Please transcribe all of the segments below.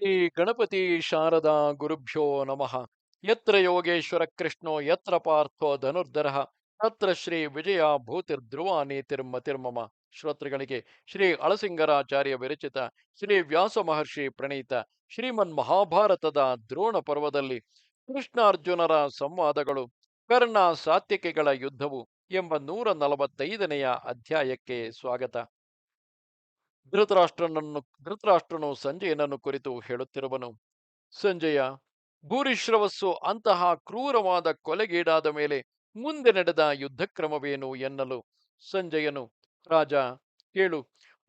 ಶ್ರೀ ಗಣಪತಿ ಶಾರದಾ ಗುರುಭ್ಯೋ ನಮಃ. ಯತ್ರ ಯೋಗೇಶ್ವರ ಕೃಷ್ಣೋ, ಯತ್ರ ಪಾರ್ಥೋ ಧನುರ್ಧರ, ತತ್ರ ಶ್ರೀ ವಿಜಯ ಭೂತಿರ್ಧ್ರುವ ನೀತಿರ್ಮತಿರ್ಮಮ ಶ್ರೋತೃಗಳಿಗೆ ಶ್ರೀ ಅಳಸಿಂಗರಾಚಾರ್ಯ ವಿರಚಿತ ಶ್ರೀ ವ್ಯಾಸ ಮಹರ್ಷಿ ಪ್ರಣೀತ ಶ್ರೀಮನ್ ಮಹಾಭಾರತದ ದ್ರೋಣ ಪರ್ವದಲ್ಲಿ ಕೃಷ್ಣಾರ್ಜುನರ ಸಂವಾದಗಳು, ಕರ್ಣ ಸಾತ್ಯಕೆಗಳ ಯುದ್ಧವು ಎಂಬ ನೂರ ನಲವತ್ತೈದನೆಯ ಅಧ್ಯಾಯಕ್ಕೆ ಸ್ವಾಗತ. ಧೃತರಾಷ್ಟ್ರನನ್ನು, ಧೃತರಾಷ್ಟ್ರನು ಸಂಜಯನನ್ನು ಕುರಿತು ಹೇಳುತ್ತಿರುವನು. ಸಂಜಯ, ಭೂರಿಶ್ರವಸ್ಸು ಅಂತಹ ಕ್ರೂರವಾದ ಕೊಲೆಗೀಡಾದ ಮೇಲೆ ಮುಂದೆ ನಡೆದ ಯುದ್ಧ ಕ್ರಮವೇನು ಎನ್ನಲು? ಸಂಜಯನು, ರಾಜ, ಕೇಳು.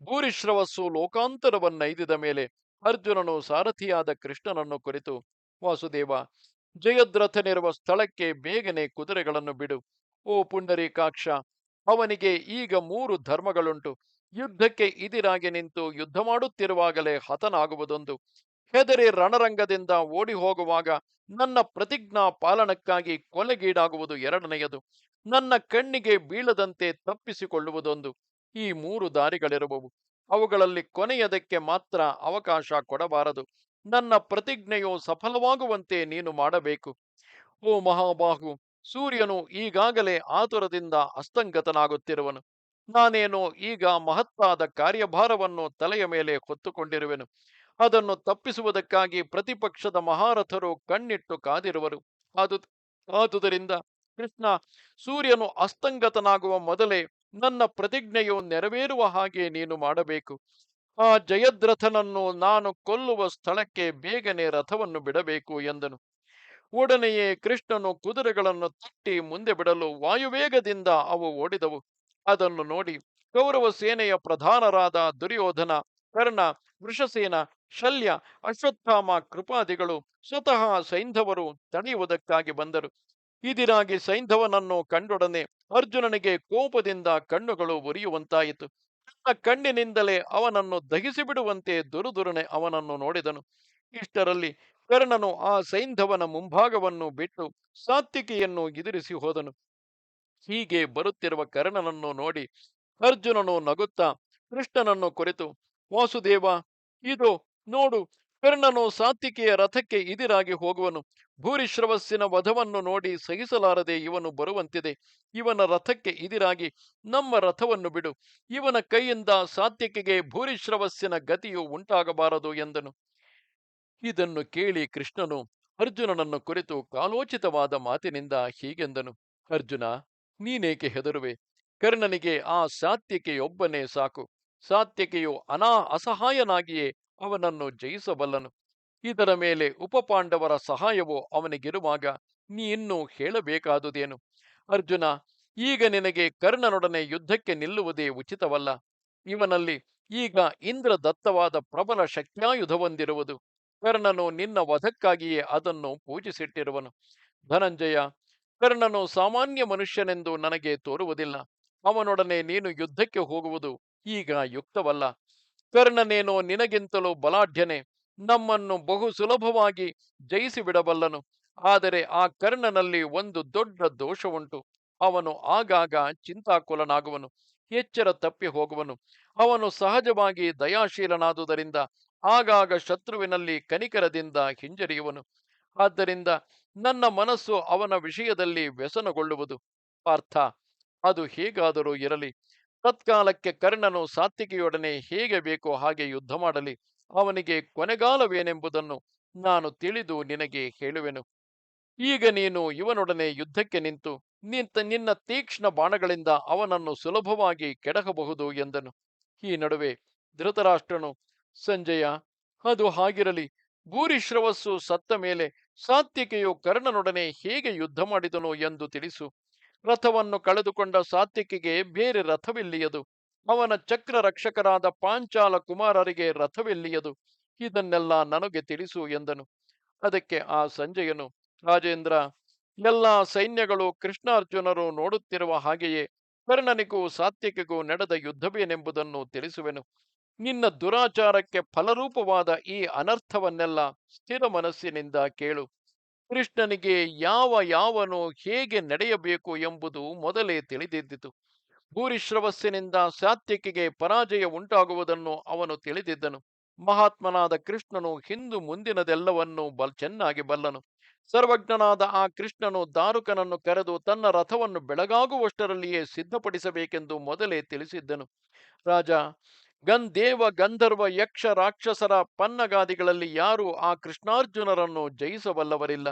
ಭೂರಿಶ್ರವಸ್ಸು ಲೋಕಾಂತರವನ್ನೈದಿದ ಮೇಲೆ ಅರ್ಜುನನು ಸಾರಥಿಯಾದ ಕೃಷ್ಣನನ್ನು ಕುರಿತು, ವಾಸುದೇವ ಜಯದ್ರಥನಿರುವ ಸ್ಥಳಕ್ಕೆ ಬೇಗನೆ ಕುದುರೆಗಳನ್ನು ಬಿಡು. ಓ ಪುಂಡರೀಕಾಕ್ಷ, ಅವನಿಗೆ ಈಗ ಮೂರು ಧರ್ಮಗಳುಂಟು. ಯುದ್ಧಕ್ಕೆ ಇದಿರಾಗಿ ನಿಂತು ಯುದ್ಧ ಮಾಡುತ್ತಿರುವಾಗಲೇ ಹತನಾಗುವುದೊಂದು. ಹೆದರಿ ರಣರಂಗದಿಂದ ಓಡಿ ಹೋಗುವಾಗ ನನ್ನ ಪ್ರತಿಜ್ಞಾ ಪಾಲನಕ್ಕಾಗಿ ಕೊಲೆಗೀಡಾಗುವುದು ಎರಡನೆಯದು. ನನ್ನ ಕಣ್ಣಿಗೆ ಬೀಳದಂತೆ ತಪ್ಪಿಸಿಕೊಳ್ಳುವುದೊಂದು. ಈ ಮೂರು ದಾರಿಗಳಿರುವವು. ಅವುಗಳಲ್ಲಿ ಕೊನೆಯದಕ್ಕೆ ಮಾತ್ರ ಅವಕಾಶ ಕೊಡಬಾರದು. ನನ್ನ ಪ್ರತಿಜ್ಞೆಯು ಸಫಲವಾಗುವಂತೆ ನೀನು ಮಾಡಬೇಕು. ಓ ಮಹಾಬಾಹು, ಸೂರ್ಯನು ಈಗಾಗಲೇ ಆತುರದಿಂದ ಅಸ್ತಂಗತನಾಗುತ್ತಿರುವನು. ನಾನೇನು ಈಗ ಮಹತ್ತಾದ ಕಾರ್ಯಭಾರವನ್ನು ತಲೆಯ ಮೇಲೆ ಹೊತ್ತುಕೊಂಡಿರುವೆನು. ಅದನ್ನು ತಪ್ಪಿಸುವುದಕ್ಕಾಗಿ ಪ್ರತಿಪಕ್ಷದ ಮಹಾರಥರು ಕಣ್ಣಿಟ್ಟು ಕಾದಿರುವರು. ಆದು, ಆದುದರಿಂದ ಕೃಷ್ಣ, ಸೂರ್ಯನು ಅಸ್ತಂಗತನಾಗುವ ಮೊದಲೇ ನನ್ನ ಪ್ರತಿಜ್ಞೆಯು ನೆರವೇರುವ ಹಾಗೆ ನೀನು ಮಾಡಬೇಕು. ಆ ಜಯದ್ರಥನನ್ನು ನಾನು ಕೊಲ್ಲುವ ಸ್ಥಳಕ್ಕೆ ಬೇಗನೆ ರಥವನ್ನು ಬಿಡಬೇಕು ಎಂದನು. ಒಡನೆಯೇ ಕೃಷ್ಣನು ಕುದುರೆಗಳನ್ನು ತಟ್ಟಿ ಮುಂದೆ ಬಿಡಲು ವಾಯುವೇಗದಿಂದ ಅವು ಓಡಿದವು. ಅದನ್ನು ನೋಡಿ ಕೌರವ ಸೇನೆಯ ಪ್ರಧಾನರಾದ ದುರ್ಯೋಧನ, ಕರ್ಣ, ವೃಷಸೇನ, ಶಲ್ಯ, ಅಶ್ವತ್ಥಾಮ ಕೃಪಾದಿಗಳು ಸ್ವತಃ ಸೈಂಧವರು ತಡೆಯುವುದಕ್ಕಾಗಿ ಬಂದರು. ಇದಿರಾಗಿ ಸೈಂಧವನನ್ನು ಕಂಡೊಡನೆ ಅರ್ಜುನನಿಗೆ ಕೋಪದಿಂದ ಕಣ್ಣುಗಳು ಉರಿಯುವಂತಾಯಿತು ತನ್ನ ಕಣ್ಣಿನಿಂದಲೇ ಅವನನ್ನು ದಹಿಸಿ ಬಿಡುವಂತೆ ದುರುದುರನೆ ಅವನನ್ನು ನೋಡಿದನು. ಇಷ್ಟರಲ್ಲಿ ಕರ್ಣನು ಆ ಸೈಂಧವನ ಮುಂಭಾಗವನ್ನು ಬಿಟ್ಟು ಸಾತ್ವಿಕೆಯನ್ನು ಎದುರಿಸಿ ಹೋದನು. ಹೀಗೆ ಬರುತ್ತಿರುವ ಕರ್ಣನನ್ನು ನೋಡಿ ಅರ್ಜುನನು ನಗುತ್ತಾ ಕೃಷ್ಣನನ್ನು ಕುರಿತು, ವಾಸುದೇವ, ಇದು ನೋಡು, ಕರ್ಣನು ಸಾತ್ವಿಕೆಯ ರಥಕ್ಕೆ ಇದಿರಾಗಿ ಹೋಗುವನು. ಭೂರಿಶ್ರವಸ್ಸಿನ ವಧವನ್ನು ನೋಡಿ ಸಹಿಸಲಾರದೆ ಇವನು ಬರುವಂತಿದೆ. ಇವನ ರಥಕ್ಕೆ ಇದಿರಾಗಿ ನಮ್ಮ ರಥವನ್ನು ಬಿಡು. ಇವನ ಕೈಯಿಂದ ಸಾತ್ವಿಕೆಗೆ ಭೂರಿಶ್ರವಸ್ಸಿನ ಗತಿಯು ಉಂಟಾಗಬಾರದು ಎಂದನು. ಇದನ್ನು ಕೇಳಿ ಕೃಷ್ಣನು ಅರ್ಜುನನನ್ನು ಕುರಿತು ಕಾಲೋಚಿತವಾದ ಮಾತಿನಿಂದ ಹೀಗೆಂದನು, ಅರ್ಜುನ ನೀನೇಕೆ ಹೆದರುವೆ? ಕರ್ಣನಿಗೆ ಆ ಸಾತ್ಯಕೆಯೊಬ್ಬನೇ ಸಾಕು. ಸಾತ್ಯಕೆಯು ಅನಾ ಅಸಹಾಯನಾಗಿಯೇ ಅವನನ್ನು ಜಯಿಸಬಲ್ಲನು. ಇದರ ಮೇಲೆ ಉಪಪಾಂಡವರ ಸಹಾಯವು ಅವನಿಗಿರುವಾಗ ನೀ ಇನ್ನೂ ಹೇಳಬೇಕಾದುದೇನು? ಅರ್ಜುನ, ಈಗ ನಿನಗೆ ಕರ್ಣನೊಡನೆ ಯುದ್ಧಕ್ಕೆ ನಿಲ್ಲುವುದೇ ಉಚಿತವಲ್ಲ. ಇವನಲ್ಲಿ ಈಗ ಇಂದ್ರ ದತ್ತವಾದ ಪ್ರಬಲ ಶಕ್ತ್ಯಾಯುಧವೊಂದಿರುವುದು. ಕರ್ಣನು ನಿನ್ನ ವಧಕ್ಕಾಗಿಯೇ ಅದನ್ನು ಪೂಜಿಸಿಟ್ಟಿರುವನು. ಧನಂಜಯ ಕರ್ಣನು ಸಾಮಾನ್ಯ ಮನುಷ್ಯನೆಂದು ನನಗೆ ತೋರುವುದಿಲ್ಲ. ಅವನೊಡನೆ ನೀನು ಯುದ್ಧಕ್ಕೆ ಹೋಗುವುದು ಈಗ ಯುಕ್ತವಲ್ಲ. ಕರ್ಣನೇನೋ ನಿನಗಿಂತಲೂ ಬಲಾಢ್ಯನೆ. ನಮ್ಮನ್ನು ಬಹು ಸುಲಭವಾಗಿ ಜಯಿಸಿ ಬಿಡಬಲ್ಲನು ಆದರೆ ಆ ಕರ್ಣನಲ್ಲಿ ಒಂದು ದೊಡ್ಡ ದೋಷವುಂಟು. ಅವನು ಆಗಾಗ ಚಿಂತಾಕುಲನಾಗುವನು, ಎಚ್ಚರ ತಪ್ಪಿ ಹೋಗುವನು ಅವನು ಸಹಜವಾಗಿ ದಯಾಶೀಲನಾದುದರಿಂದ ಆಗಾಗ ಶತ್ರುವಿನಲ್ಲಿ ಕನಿಕರದಿಂದ ಹಿಂಜರಿಯುವನು. ಆದ್ದರಿಂದ ನನ್ನ ಮನಸ್ಸು ಅವನ ವಿಷಯದಲ್ಲಿ ವ್ಯಸನಗೊಳ್ಳುವುದು. ಪಾರ್ಥ, ಅದು ಹೇಗಾದರೂ ಇರಲಿ. ತತ್ಕಾಲಕ್ಕೆ ಕರ್ಣನು ಸಾತ್ವಿಕೆಯೊಡನೆ ಹೇಗೆ ಬೇಕೋ ಹಾಗೆ ಯುದ್ಧ ಮಾಡಲಿ. ಅವನಿಗೆ ಕೊನೆಗಾಲವೇನೆಂಬುದನ್ನು ನಾನು ತಿಳಿದು ನಿನಗೆ ಹೇಳುವೆನು. ಈಗ ನೀನು ಇವನೊಡನೆ ಯುದ್ಧಕ್ಕೆ ನಿಂತು, ನಿಂತ ನಿನ್ನ ತೀಕ್ಷ್ಣ ಬಾಣಗಳಿಂದ ಅವನನ್ನು ಸುಲಭವಾಗಿ ಕೆಡಹಬಹುದು ಎಂದನು. ಈ ನಡುವೆ ಧೃತರಾಷ್ಟ್ರನು, ಸಂಜಯ, ಅದು ಹಾಗಿರಲಿ. ಭೂರಿಶ್ರವಸ್ಸು ಸತ್ತ ಮೇಲೆ ಸಾತ್ವಿಕೆಯು ಕರ್ಣನೊಡನೆ ಹೇಗೆ ಯುದ್ಧ ಮಾಡಿದನು ಎಂದು ತಿಳಿಸು. ರಥವನ್ನು ಕಳೆದುಕೊಂಡ ಸಾತ್ಯಕಿಗೆ ಬೇರೆ ರಥವಿಲ್ಲಿಯದು. ಅವನ ಚಕ್ರ ರಕ್ಷಕರಾದ ಪಾಂಚಾಲ ಕುಮಾರರಿಗೆ ರಥವಿಲ್ಲಿಯದು. ಇದನ್ನೆಲ್ಲ ನನಗೆ ತಿಳಿಸು ಎಂದನು. ಅದಕ್ಕೆ ಆ ಸಂಜಯನು, ರಾಜೇಂದ್ರ, ಎಲ್ಲ ಸೈನ್ಯಗಳು ಕೃಷ್ಣಾರ್ಜುನರು ನೋಡುತ್ತಿರುವ ಹಾಗೆಯೇ ಕರ್ಣನಿಗೂ ಸಾತ್ವಿಕೆಗೂ ನಡೆದ ಯುದ್ಧವೇನೆಂಬುದನ್ನು ತಿಳಿಸುವೆನು. ನಿನ್ನ ದುರಾಚಾರಕ್ಕೆ ಫಲರೂಪವಾದ ಈ ಅನರ್ಥವನ್ನೆಲ್ಲ ಸ್ಥಿರ ಮನಸ್ಸಿನಿಂದ ಕೇಳು. ಕೃಷ್ಣನಿಗೆ ಯಾವ ಯಾವನು ಹೇಗೆ ನಡೆಯಬೇಕು ಎಂಬುದು ಮೊದಲೇ ತಿಳಿದಿದ್ದಿತು. ಭೂರಿಶ್ರವಸ್ಸಿನಿಂದ ಸಾತ್ಯಕಿಗೆ ಪರಾಜಯ ಉಂಟಾಗುವುದನ್ನು ಅವನು ತಿಳಿದಿದ್ದನು. ಮಹಾತ್ಮನಾದ ಕೃಷ್ಣನು ಹಿಂದು ಮುಂದಿನದೆಲ್ಲವನ್ನೂ ಬಲ್, ಚೆನ್ನಾಗಿ ಬಲ್ಲನು. ಸರ್ವಜ್ಞನಾದ ಆ ಕೃಷ್ಣನು ದಾರುಕನನ್ನು ಕರೆದು ತನ್ನ ರಥವನ್ನು ಬೆಳಗಾಗುವಷ್ಟರಲ್ಲಿಯೇ ಸಿದ್ಧಪಡಿಸಬೇಕೆಂದು ಮೊದಲೇ ತಿಳಿಸಿದ್ದನು. ರಾಜ ಗನ್ ದೇವ ಗಂಧರ್ವ ಯಕ್ಷ ರಾಕ್ಷಸರ ಪನ್ನಗಾದಿಗಳಲ್ಲಿ ಯಾರು ಆ ಕೃಷ್ಣಾರ್ಜುನರನ್ನು ಜಯಿಸಬಲ್ಲವರಿಲ್ಲ.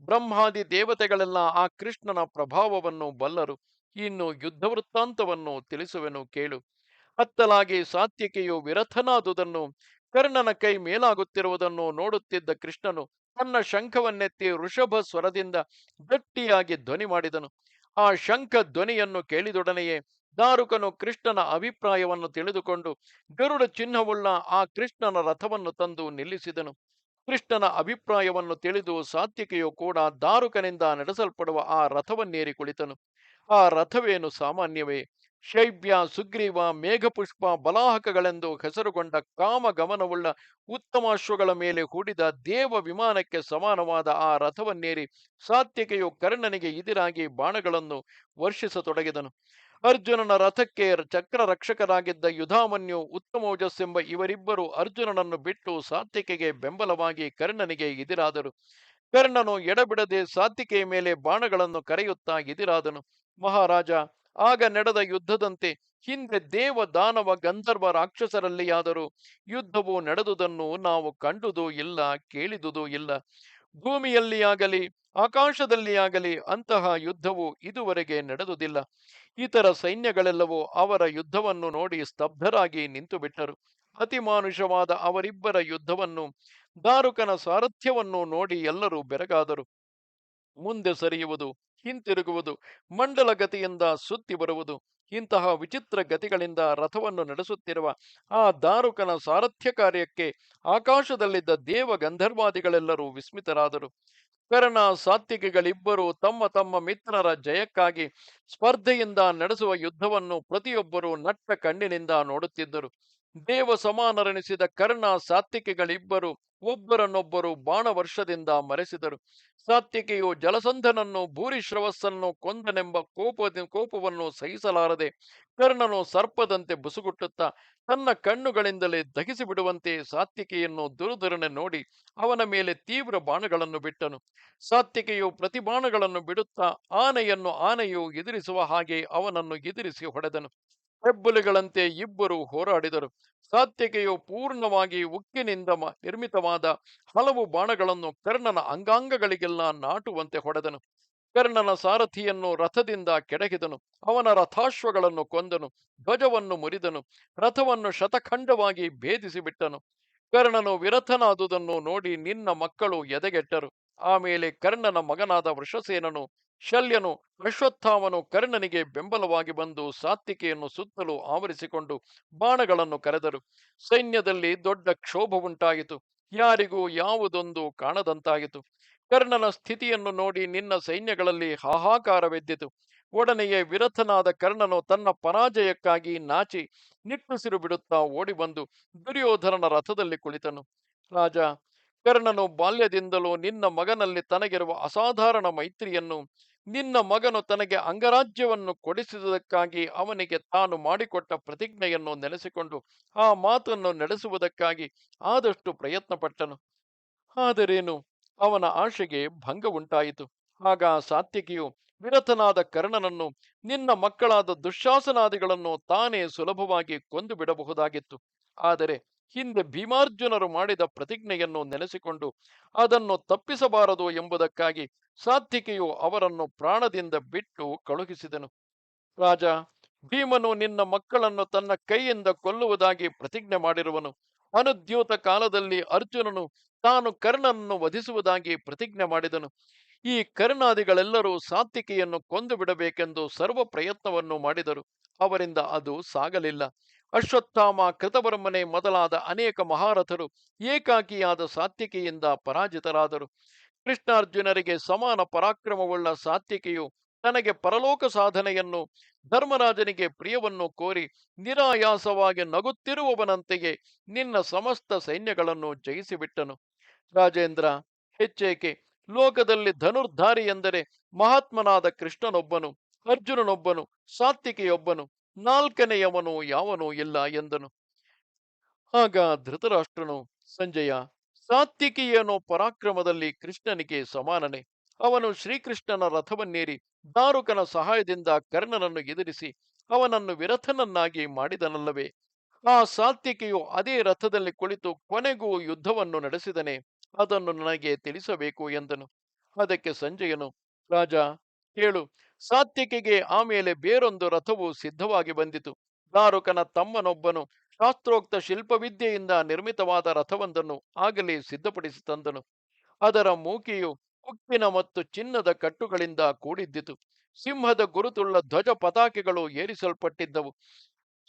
ಬ್ರಹ್ಮಾದಿ ದೇವತೆಗಳೆಲ್ಲ ಆ ಕೃಷ್ಣನ ಪ್ರಭಾವವನ್ನು ಬಲ್ಲರು. ಇನ್ನು ಯುದ್ಧ ವೃತ್ತಾಂತವನ್ನು ತಿಳಿಸುವೆನು ಕೇಳು. ಹತ್ತಲಾಗಿ ಸಾತ್ಯಕೆಯು ವಿರಥನಾದುದನ್ನು, ಕರ್ಣನ ಕೈ ಮೇಲಾಗುತ್ತಿರುವುದನ್ನು ನೋಡುತ್ತಿದ್ದ ಕೃಷ್ಣನು ತನ್ನ ಶಂಖವನ್ನೆತ್ತಿ ವೃಷಭ ಸ್ವರದಿಂದ ಗಟ್ಟಿಯಾಗಿ ಧ್ವನಿ ಮಾಡಿದನು. ಆ ಶಂಖ ಧ್ವನಿಯನ್ನು ಕೇಳಿದೊಡನೆಯೇ ದಾರುಕನು ಕೃಷ್ಣನ ಅಭಿಪ್ರಾಯವನ್ನು ತಿಳಿದುಕೊಂಡು ಗರುಡ ಚಿಹ್ನವುಳ್ಳ ಆ ಕೃಷ್ಣನ ರಥವನ್ನು ತಂದು ನಿಲ್ಲಿಸಿದನು. ಕೃಷ್ಣನ ಅಭಿಪ್ರಾಯವನ್ನು ತಿಳಿದು ಸಾತ್ವಿಕೆಯು ಕೂಡ ದಾರುಕನಿಂದ ನಡೆಸಲ್ಪಡುವ ಆ ರಥವನ್ನೇರಿ ಕುಳಿತನು. ಆ ರಥವೇನು ಸಾಮಾನ್ಯವೇ? ಶೈಬ್ಯ, ಸುಗ್ರೀವ, ಮೇಘಪುಷ್ಪ, ಬಲಾಹಕಗಳೆಂದು ಹೆಸರುಗೊಂಡ ಕಾಮ ಗಮನವುಳ್ಳ ಉತ್ತಮಾಶ್ವಗಳ ಮೇಲೆ ಹೂಡಿದ ದೇವ ವಿಮಾನಕ್ಕೆ ಸಮಾನವಾದ ಆ ರಥವನ್ನೇರಿ ಸಾತ್ವಿಕೆಯು ಕರ್ಣನಿಗೆ ಎದುರಾಗಿ ಬಾಣಗಳನ್ನು ವರ್ಷಿಸತೊಡಗಿದನು. ಅರ್ಜುನನ ರಥಕ್ಕೆ ಚಕ್ರ ರಕ್ಷಕರಾಗಿದ್ದ ಯುಧಾಮನ್ಯು ಉತ್ತಮೋಜಸ್ಸೆಂಬ ಇವರಿಬ್ಬರು ಅರ್ಜುನನನ್ನು ಬಿಟ್ಟು ಸಾತ್ವಿಕೆಗೆ ಬೆಂಬಲವಾಗಿ ಕರ್ಣನಿಗೆ ಎದಿರಾದರು. ಕರ್ಣನು ಎಡಬಿಡದೆ ಸಾತ್ವಿಕೆಯ ಮೇಲೆ ಬಾಣಗಳನ್ನು ಕರೆಯುತ್ತಾ ಎದಿರಾದನು. ಮಹಾರಾಜ, ಆಗ ನಡೆದ ಯುದ್ಧದಂತೆ ಹಿಂದೆ ದೇವ ದಾನವ ಗಂಧರ್ವ ರಾಕ್ಷಸರಲ್ಲಿಯಾದರೂ ಯುದ್ಧವು ನಡೆದುದನ್ನು ನಾವು ಕಂಡುದೂ ಇಲ್ಲ, ಕೇಳಿದುದೂ ಇಲ್ಲ. ಭೂಮಿಯಲ್ಲಿಯಾಗಲಿ ಆಕಾಶದಲ್ಲಿಯಾಗಲಿ ಅಂತಹ ಯುದ್ಧವು ಇದುವರೆಗೆ ನಡೆದುದಿಲ್ಲ. ಇತರ ಸೈನ್ಯಗಳೆಲ್ಲವೂ ಅವರ ಯುದ್ಧವನ್ನು ನೋಡಿ ಸ್ತಬ್ಧರಾಗಿ ನಿಂತು ಬಿಟ್ಟರು ಅತಿಮಾನುಷವಾದ ಅವರಿಬ್ಬರ ಯುದ್ಧವನ್ನು, ದಾರುಕನ ಸಾರಥ್ಯವನ್ನು ನೋಡಿ ಎಲ್ಲರೂ ಬೆರಗಾದರು. ಮುಂದೆ ಸರಿಯುವುದು ಹಿಂತಿರುಗುವುದು, ಮಂಡಲ ಗತಿಯಿಂದ ಸುತ್ತಿ ಬರುವುದು, ಇಂತಹ ವಿಚಿತ್ರ ಗತಿಗಳಿಂದ ರಥವನ್ನು ನಡೆಸುತ್ತಿರುವ ಆ ದಾರುಕನ ಸಾರಥ್ಯ ಕಾರ್ಯಕ್ಕೆ ಆಕಾಶದಲ್ಲಿದ್ದ ದೇವ ಗಂಧರ್ವಾದಿಗಳೆಲ್ಲರೂ ವಿಸ್ಮಿತರಾದರು. ಕರಣ ಸಾತ್ವಿಕಿಗಳಿಬ್ಬರು ತಮ್ಮ ತಮ್ಮ ಮಿತ್ರರ ಜಯಕ್ಕಾಗಿ ಸ್ಪರ್ಧೆಯಿಂದ ನಡೆಸುವ ಯುದ್ಧವನ್ನು ಪ್ರತಿಯೊಬ್ಬರೂ ನಟ್ಟ ಕಣ್ಣಿನಿಂದ ನೋಡುತ್ತಿದ್ದರು. ದೇವ ಸಮಾನರೆನಿಸಿದ ಕರ್ಣ ಸಾತ್ವಿಕಿಗಳಿಬ್ಬರು, ಒಬ್ಬರನ್ನೊಬ್ಬರು ಬಾಣವರ್ಷದಿಂದ ಮರೆಸಿದರು. ಸಾತ್ವಿಕೆಯು ಜಲಸಂಧನನ್ನು ಭೂರಿಶ್ರವಸ್ಸನ್ನು ಕೊಂದನೆಂಬ ಕೋಪ ಕೋಪವನ್ನು ಸಹಿಸಲಾರದೆ ಕರ್ಣನು ಸರ್ಪದಂತೆ ಬುಸುಗುಟ್ಟುತ್ತಾ ತನ್ನ ಕಣ್ಣುಗಳಿಂದಲೇ ದಹಿಸಿ ಬಿಡುವಂತೆ ಸಾತ್ವಿಕೆಯನ್ನು ದುರುದುರನೆ ನೋಡಿ ಅವನ ಮೇಲೆ ತೀವ್ರ ಬಾಣಗಳನ್ನು ಬಿಟ್ಟನು. ಸಾತ್ವಿಕೆಯು ಪ್ರತಿ ಬಾಣಗಳನ್ನು ಬಿಡುತ್ತಾ ಆನೆಯನ್ನು ಆನೆಯು ಎದುರಿಸುವ ಹಾಗೆ ಅವನನ್ನು ಎದುರಿಸಿ ಹೊಡೆದನು. ಹೆಬ್ಬುಲಿಗಳಂತೆ ಇಬ್ಬರು ಹೋರಾಡಿದರು. ಸಾತ್ಯಕೆಯು ಪೂರ್ಣವಾಗಿ ಉಕ್ಕಿನಿಂದ ನಿರ್ಮಿತವಾದ ಹಲವು ಬಾಣಗಳನ್ನು ಕರ್ಣನ ಅಂಗಾಂಗಗಳಿಗೆಲ್ಲ ನಾಟುವಂತೆ ಹೊಡೆದನು. ಕರ್ಣನ ಸಾರಥಿಯನ್ನು ರಥದಿಂದ ಕೆಡಗಿದನು ಅವನ ರಥಾಶ್ವಗಳನ್ನು ಕೊಂದನು. ಧ್ವಜವನ್ನು ಮುರಿದನು. ರಥವನ್ನು ಶತಖಂಡವಾಗಿ ಭೇದಿಸಿಬಿಟ್ಟನು. ಕರ್ಣನು ವಿರಥನಾದುದನ್ನು ನೋಡಿ ನಿನ್ನ ಮಕ್ಕಳು ಎದೆಗೆಟ್ಟರು. ಆಮೇಲೆ ಕರ್ಣನ ಮಗನಾದ ವೃಷಸೇನನು ಶಲ್ಯನು ಅಶ್ವತ್ಥಾಮನು ಕರ್ಣನಿಗೆ ಬೆಂಬಲವಾಗಿ ಬಂದು ಸಾತ್ವಿಕೆಯನ್ನು ಸುತ್ತಲೂ ಆವರಿಸಿಕೊಂಡು ಬಾಣಗಳನ್ನು ಕರೆದರು. ಸೈನ್ಯದಲ್ಲಿ ದೊಡ್ಡ ಕ್ಷೋಭ ಉಂಟಾಯಿತು. ಯಾರಿಗೂ ಯಾವುದೊಂದು ಕಾಣದಂತಾಯಿತು. ಕರ್ಣನ ಸ್ಥಿತಿಯನ್ನು ನೋಡಿ ನಿನ್ನ ಸೈನ್ಯಗಳಲ್ಲಿ ಹಾಹಾಕಾರವೆದ್ದಿತು. ಒಡನೆಯೇ ವಿರಥನಾದ ಕರ್ಣನು ತನ್ನ ಪರಾಜಯಕ್ಕಾಗಿ ನಾಚಿ ನಿಟ್ಟುಸಿರು ಬಿಡುತ್ತಾ ಓಡಿ ಬಂದು ದುರ್ಯೋಧನನ ರಥದಲ್ಲಿ ಕುಳಿತನು. ರಾಜ, ಕರ್ಣನು ಬಾಲ್ಯದಿಂದಲೂ ನಿನ್ನ ಮಗನಲ್ಲಿ ತನಗಿರುವ ಅಸಾಧಾರಣ ಮೈತ್ರಿಯನ್ನು ನಿನ್ನ ಮಗನು ತನಗೆ ಅಂಗರಾಜ್ಯವನ್ನು ಕೊಡಿಸಿದುದಕ್ಕಾಗಿ ಅವನಿಗೆ ತಾನು ಮಾಡಿಕೊಟ್ಟ ಪ್ರತಿಜ್ಞೆಯನ್ನು ನೆನೆಸಿಕೊಂಡು ಆ ಮಾತನ್ನು ನಡೆಸುವುದಕ್ಕಾಗಿ ಆದಷ್ಟು ಪ್ರಯತ್ನಪಟ್ಟನು. ಆದರೇನು? ಅವನ ಆಶೆಗೆ ಭಂಗ ಉಂಟಾಯಿತು. ಆಗ ಸಾತ್ಯಕಿಯು ವಿರತನಾದ ಕರ್ಣನನ್ನು, ನಿನ್ನ ಮಕ್ಕಳಾದ ದುಶ್ಯಾಸನಾದಿಗಳನ್ನು ತಾನೇ ಸುಲಭವಾಗಿ ಕೊಂದು ಬಿಡಬಹುದಾಗಿತ್ತು ಆದರೆ ಹಿಂದೆ ಭೀಮಾರ್ಜುನರು ಮಾಡಿದ ಪ್ರತಿಜ್ಞೆಯನ್ನು ನೆನೆಸಿಕೊಂಡು ಅದನ್ನು ತಪ್ಪಿಸಬಾರದು ಎಂಬುದಕ್ಕಾಗಿ ಸಾತ್ವಿಕೆಯು ಅವರನ್ನು ಪ್ರಾಣದಿಂದ ಬಿಟ್ಟು ಕಳುಹಿಸಿದನು. ರಾಜ, ಭೀಮನು ನಿನ್ನ ಮಕ್ಕಳನ್ನು ತನ್ನ ಕೈಯಿಂದ ಕೊಲ್ಲುವುದಾಗಿ ಪ್ರತಿಜ್ಞೆ ಮಾಡಿರುವನು. ಅನುದ್ಯೂತ ಕಾಲದಲ್ಲಿ ಅರ್ಜುನನು ತಾನು ಕರ್ಣನನ್ನು ವಧಿಸುವುದಾಗಿ ಪ್ರತಿಜ್ಞೆ ಮಾಡಿದನು. ಈ ಕರ್ಣಾದಿಗಳೆಲ್ಲರೂ ಸಾತ್ವಿಕೆಯನ್ನು ಕೊಂದು ಬಿಡಬೇಕೆಂದು ಸರ್ವ ಪ್ರಯತ್ನವನ್ನು ಮಾಡಿದರು. ಅವರಿಂದ ಅದು ಸಾಗಲಿಲ್ಲ. ಅಶ್ವತ್ಥಾಮ, ಕೃತವರ್ಮನೆ ಮೊದಲಾದ ಅನೇಕ ಮಹಾರಥರು ಏಕಾಕಿಯಾದ ಸಾತ್ವಿಕೆಯಿಂದ ಪರಾಜಿತರಾದರು. ಕೃಷ್ಣಾರ್ಜುನರಿಗೆ ಸಮಾನ ಪರಾಕ್ರಮವುಳ್ಳ ಸಾತ್ವಿಕೆಯು ತನಗೆ ಪರಲೋಕ ಸಾಧನೆಯನ್ನು, ಧರ್ಮರಾಜನಿಗೆ ಪ್ರಿಯವನ್ನು ಕೋರಿ ನಿರಾಯಾಸವಾಗಿ ನಗುತ್ತಿರುವವನಂತೆಯೇ ನಿನ್ನ ಸಮಸ್ತ ಸೈನ್ಯಗಳನ್ನು ಜಯಿಸಿಬಿಟ್ಟನು. ರಾಜೇಂದ್ರ, ಹೆಚ್ಚೇಕೆ, ಲೋಕದಲ್ಲಿ ಧನುರ್ಧಾರಿ ಎಂದರೆ ಮಹಾತ್ಮನಾದ ಕೃಷ್ಣನೊಬ್ಬನು, ಅರ್ಜುನನೊಬ್ಬನು, ಸಾತ್ವಿಕೆಯೊಬ್ಬನು. ನಾಲ್ಕನೆಯವನು ಯಾವನೂ ಇಲ್ಲ ಎಂದನು. ಆಗ ಧೃತರಾಷ್ಟ್ರನು, ಸಂಜಯ, ಸಾತ್ವಿಕಿಯೇನೋ ಪರಾಕ್ರಮದಲ್ಲಿ ಕೃಷ್ಣನಿಗೆ ಸಮಾನನೆ. ಅವನು ಶ್ರೀಕೃಷ್ಣನ ರಥವನ್ನೇರಿ ದಾರುಕನ ಸಹಾಯದಿಂದ ಕರ್ಣನನ್ನು ಎದುರಿಸಿ ಅವನನ್ನು ವಿರಥನನ್ನಾಗಿ ಮಾಡಿದನಲ್ಲವೇ. ಆ ಸಾತ್ವಿಕೆಯು ಅದೇ ರಥದಲ್ಲಿ ಕುಳಿತು ಕೊನೆಗೂ ಯುದ್ಧವನ್ನು ನಡೆಸಿದನೆ. ಅದನ್ನು ನನಗೆ ತಿಳಿಸಬೇಕು ಎಂದನು. ಅದಕ್ಕೆ ಸಂಜಯನು, ರಾಜ ಹೇಳು ಸಾತ್ವಿಕಿಗೆ ಆಮೇಲೆ ಬೇರೊಂದು ರಥವು ಸಿದ್ಧವಾಗಿ ಬಂದಿತು. ದಾರುಕನ ತಮ್ಮನೊಬ್ಬನು ಶಾಸ್ತ್ರೋಕ್ತ ಶಿಲ್ಪವಿದ್ಯೆಯಿಂದ ನಿರ್ಮಿತವಾದ ರಥವೊಂದನ್ನು ಆಗಲೇ ಸಿದ್ಧಪಡಿಸಿ ತಂದನು. ಅದರ ಮೂಕಿಯು ಉಕ್ಕಿನ ಮತ್ತು ಚಿನ್ನದ ಕಟ್ಟುಗಳಿಂದ ಕೂಡಿದ್ದಿತು. ಸಿಂಹದ ಗುರುತುಳ್ಳ ಧ್ವಜ ಪತಾಕೆಗಳು ಏರಿಸಲ್ಪಟ್ಟಿದ್ದವು.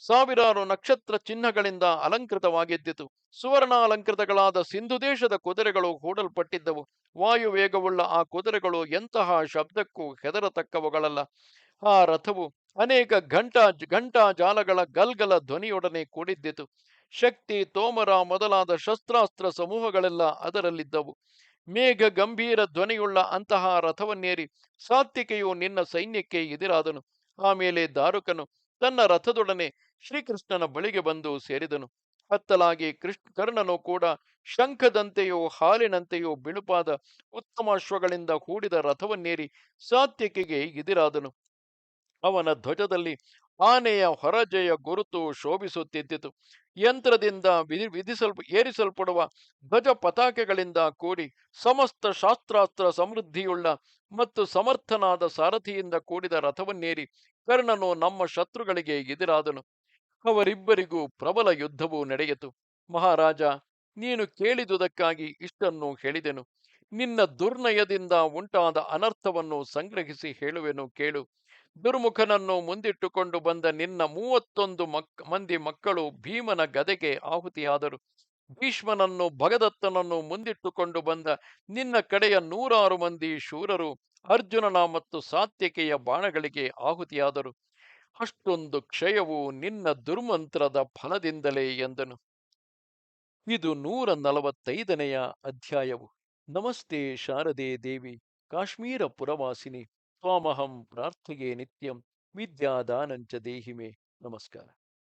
ಸಾವಿರಾರು ನಕ್ಷತ್ರ ಚಿಹ್ನಗಳಿಂದ ಅಲಂಕೃತವಾಗಿದ್ದಿತು. ಸುವರ್ಣಾಲಂಕೃತಗಳಾದ ಸಿಂಧು ದೇಶದ ಕುದುರೆಗಳು ಹೂಡಲ್ಪಟ್ಟಿದ್ದವು. ವಾಯುವೇಗವುಳ್ಳ ಆ ಕುದುರೆಗಳು ಎಂತಹ ಶಬ್ದಕ್ಕೂ ಹೆದರತಕ್ಕವುಗಳಲ್ಲ. ಆ ರಥವು ಅನೇಕ ಘಂಟಾ ಘಂಟಾ ಜಾಲಗಳ ಗಲ್ಗಲ ಧ್ವನಿಯೊಡನೆ ಕೂಡಿದ್ದಿತು. ಶಕ್ತಿ, ತೋಮರ ಮೊದಲಾದ ಶಸ್ತ್ರಾಸ್ತ್ರ ಸಮೂಹಗಳೆಲ್ಲ ಅದರಲ್ಲಿದ್ದವು. ಮೇಘ ಗಂಭೀರ ಧ್ವನಿಯುಳ್ಳ ಅಂತಹ ರಥವನ್ನೇರಿ ಸಾತ್ವಿಕೆಯು ನಿನ್ನ ಸೈನ್ಯಕ್ಕೆ ಎದಿರಾದನು. ಆಮೇಲೆ ದಾರುಕನು ತನ್ನ ರಥದೊಡನೆ ಶ್ರೀಕೃಷ್ಣನ ಬಳಿಗೆ ಬಂದು ಸೇರಿದನು. ಹತ್ತಲಾಗಿ ಕೃಷ್ಣ ಕರ್ಣನು ಕೂಡ ಶಂಖದಂತೆಯೋ, ಹಾಲಿನಂತೆಯೋ ಬಿಳುಪಾದ ಉತ್ತಮಾಶ್ವಗಳಿಂದ ಕೂಡಿದ ರಥವನ್ನೇರಿ ಸಾತ್ಯಕಿಗೆ ಎದಿರಾದನು. ಅವನ ಧ್ವಜದಲ್ಲಿ ಆನೆಯ ಹೊರಜೆಯ ಗುರುತು ಶೋಭಿಸುತ್ತಿದ್ದಿತು. ಯಂತ್ರದಿಂದ ವಿಧಿ ವಿಧಿಸಲ್ಪ ಏರಿಸಲ್ಪಡುವ ಧ್ವಜ ಪತಾಕೆಗಳಿಂದ ಕೂಡಿ ಸಮಸ್ತ ಶಾಸ್ತ್ರಾಸ್ತ್ರ ಸಮೃದ್ಧಿಯುಳ್ಳ ಮತ್ತು ಸಮರ್ಥನಾದ ಸಾರಥಿಯಿಂದ ಕೂಡಿದ ರಥವನ್ನೇರಿ ಕರ್ಣನು ನಮ್ಮ ಶತ್ರುಗಳಿಗೆ ಎದಿರಾದನು. ಅವರಿಬ್ಬರಿಗೂ ಪ್ರಬಲ ಯುದ್ಧವು ನಡೆಯಿತು. ಮಹಾರಾಜ, ನೀನು ಕೇಳಿದುದಕ್ಕಾಗಿ ಇಷ್ಟನ್ನು ಹೇಳಿದೆನು. ನಿನ್ನ ದುರ್ನಯದಿಂದ ಉಂಟಾದ ಅನರ್ಥವನ್ನು ಸಂಗ್ರಹಿಸಿ ಹೇಳುವೆನು ಕೇಳು. ದುರ್ಮುಖನನ್ನು ಮುಂದಿಟ್ಟುಕೊಂಡು ಬಂದ ನಿನ್ನ ಮೂವತ್ತೊಂದು ಮಕ್, ಮಂದಿ ಮಕ್ಕಳು ಭೀಮನ ಗದೆಗೆ ಆಹುತಿಯಾದರು. ಭೀಷ್ಮನನ್ನು, ಭಗದತ್ತನನ್ನು ಮುಂದಿಟ್ಟುಕೊಂಡು ಬಂದ ನಿನ್ನ ಕಡೆಯ ನೂರಾರು ಮಂದಿ ಶೂರರು ಅರ್ಜುನನ ಮತ್ತು ಸಾತ್ಯಕೆಯ ಬಾಣಗಳಿಗೆ ಆಹುತಿಯಾದರು. ಅಷ್ಟೊಂದು ಕ್ಷಯವು ನಿನ್ನ ದುರ್ಮಂತ್ರದ ಫಲದಿಂದಲೇ ಎಂದನು. ಇದು ನೂರ ನಲವತ್ತೈದನೆಯ ಅಧ್ಯಾಯವು. ನಮಸ್ತೆ ಶಾರದೆ ದೇವಿ, ಕಾಶ್ಮೀರ ಪುರವಾಸಿನಿ, ತ್ವಾಮಹಂ ಪ್ರಾರ್ಥೆಯೇ ನಿತ್ಯಂ, ವಿದ್ಯಾದಾನಂಚ ದೇಹಿಮೆ. ನಮಸ್ಕಾರ.